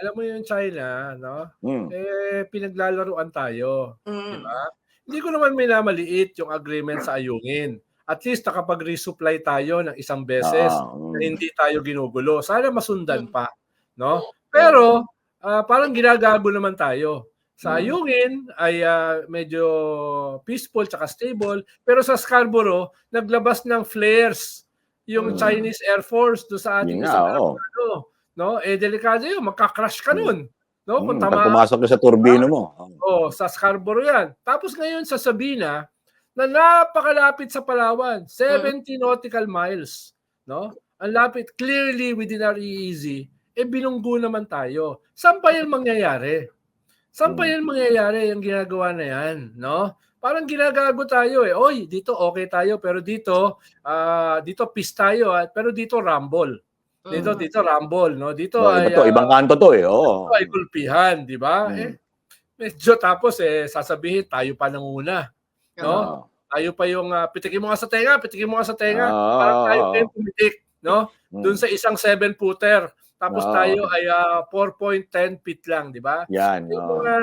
alam mo yung China, no? Hmm. Eh, pinaglalaruan tayo, 'di Hmm. ba? Hindi ko naman minamaliit yung agreement sa ayungin. At least nakapag-resupply tayo ng isang beses na hmm. hindi tayo ginugulo. Sana masundan Hmm. pa, no? Pero, ah, parang ginagago naman tayo. Sa Hmm. ayungin ay, ah, medyo peaceful tsaka stable, pero sa Scarborough naglabas ng flares yung Hmm. Chinese Air Force do sa ating nga, isang aeroplano, no? Eh, delikado yun, magka-crash ka Hmm. nun, no? Kung 'pag tamaan pumasok na sa turbino mo. Oh, sa Scarborough yan. Tapos ngayon sa Sabina, na napakalapit sa Palawan, 70 nautical miles, no? Ang lapit, clearly within our EEZ, eh binunggo naman tayo. Saan pa yan mangyayari? Saan pa yan mangyayari yung ginagawa na yan, no? Parang ginagago tayo eh. Oy, dito okay tayo, pero dito, ah, dito peace tayo, at pero dito rumble. Dito, Hmm. dito rumble, no? Dito Oh, ay iba to, ah, ibang kanto to eh. Oo. ito ay gulpihan, di ba? Hmm. Eh, medyo tapos eh, sasabihin, tayo pa nanguna. No? Oo. Tayo pa yung, ah, pitikin mo nga sa tenga, pitikin mo nga sa tenga. Oo, Parang tayo pa yung pumitik, no? Hmm. Doon sa isang seven-footer. Tapos Oo. tayo ay ah, 4.10 feet lang, di ba? Yan. Yung oo. mga,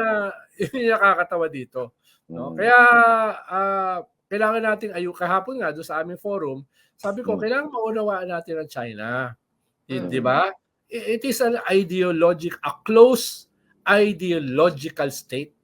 yun yung nakakatawa dito. No? Hmm. Kaya, ah, kailangan nating ayu kahapon nga doon sa aming forum, sabi ko, Hmm. kailangan maunawaan natin ang China. Hmm. Di ba? It is an ideologic, a close ideological state.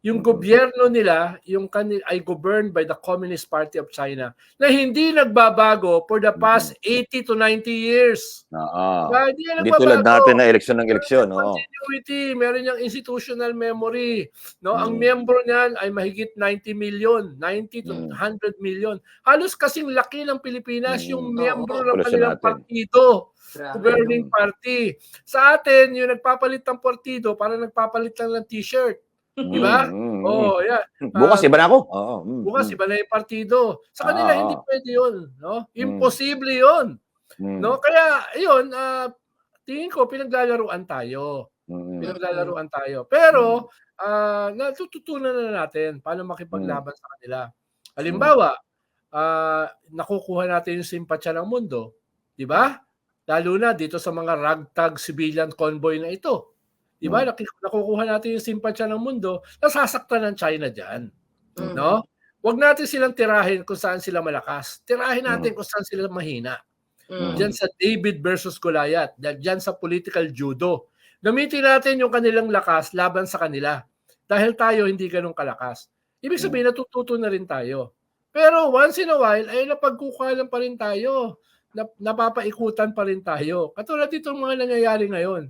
Yung gobyerno nila, yung kanil ay governed by the Communist Party of China na hindi nagbabago for the past 80 to 90 years. Oo. Diba? Hindi Hindi tulad natin na eleksyon ng eleksyon. Oo. Continuity, meron niyang institutional memory. No, ang Mm. miyembro niyan ay mahigit 90 million, 90 to Mm. 100 million. Halos kasing laki ng Pilipinas Mm. yung miyembro ng kanilang partido, Grabe. governing party. Sa atin, yung nagpapalit ng partido, para nagpapalit lang ng t-shirt. Di ba? Mm, mm, Oh, yeah. mm. Bukas Ah, iba na ako. Oo. mm, Bukas mm, iba na yung partido. Sa kanila Ah, hindi pwede 'yun, no? Mm. Imposible 'yun, mm, no? Kaya 'yun, ah, tingin ko pinaglalaruan tayo. mm, Pinaglalaruan tayo. Pero ah, natututunan na natin paano makipaglaban sa kanila. Halimbawa, ah, nakukuha natin yung simpatsya ng mundo, 'di ba? Lalo na dito sa mga ragtag civilian convoy na ito. 'Di ba? Hmm. Nakukuha natin yung simpatsya ng mundo, nasasaktan ng China diyan, Hmm. no? Huwag natin silang tirahin kung saan sila malakas. Tirahin Hmm. natin kung saan sila mahina. Hmm. Diyan sa David versus Goliath, diyan sa political judo. Gamitin natin yung kanilang lakas laban sa kanila. Dahil tayo hindi ganun kalakas. Ibig sabihin, natututo na rin tayo. Pero once in a while, ay napagkukalan pa rin tayo. Nap- napapaikutan pa rin tayo. Katulad itong mga nangyayari ngayon.